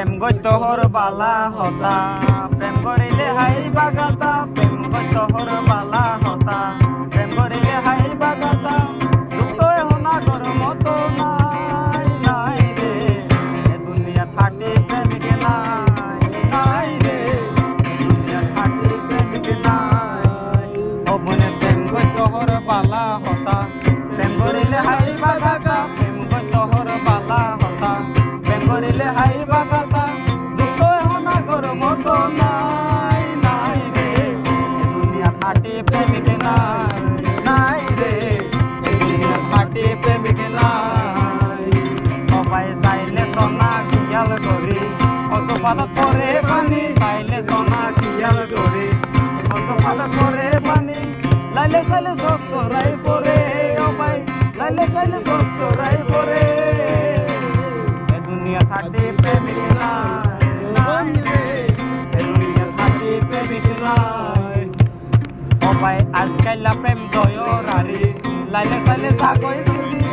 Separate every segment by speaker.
Speaker 1: প্রেম গৈতহর বালা হতা। প্রেম করিলে হাই বাগাতা, প্রেম গৈতহর বালা হতা। প্রেম করিলে হাই বাগাতা যুক্ত হনা কর মতো নাই নাই রে। এ দুনিয়া থাকি প্রেমিক নাই নাই রে। দুনিয়া থাকি প্রেমিক নাই। মনে প্রেম গৈতহর বালা হতা। প্রেম করিলে হাই খিয়াল করি। অসপালত করে পানি চাইলে সোনা খিয়াল করি অসপালত করে পানি লাইলে চাইলে সসরাই পরে সবাই লাইলে চাইলে সসরাই পরে। এ দুনিয়া থাকি প্রেমিক নাই। এ দুনিয়া থাকি প্রেমিক নাই। সবাই আজকাল প্রেম দয়রারি লাইলে সাইলে জাগই সিরি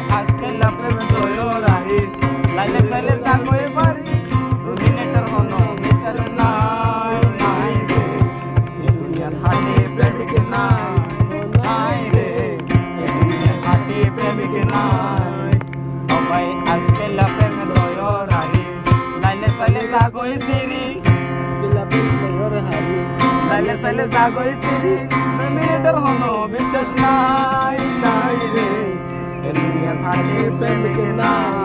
Speaker 1: প্রেমিক নাই সবাই আজকাল প্রেম দয়রারি লাইলে সাইলে জাগই সিরি লাইলে সাইলে জাগই সিরি প্রেমের হলো, বিশ্বাস নাই নাই রে। এ দুনিয়া প্রেমিক নাই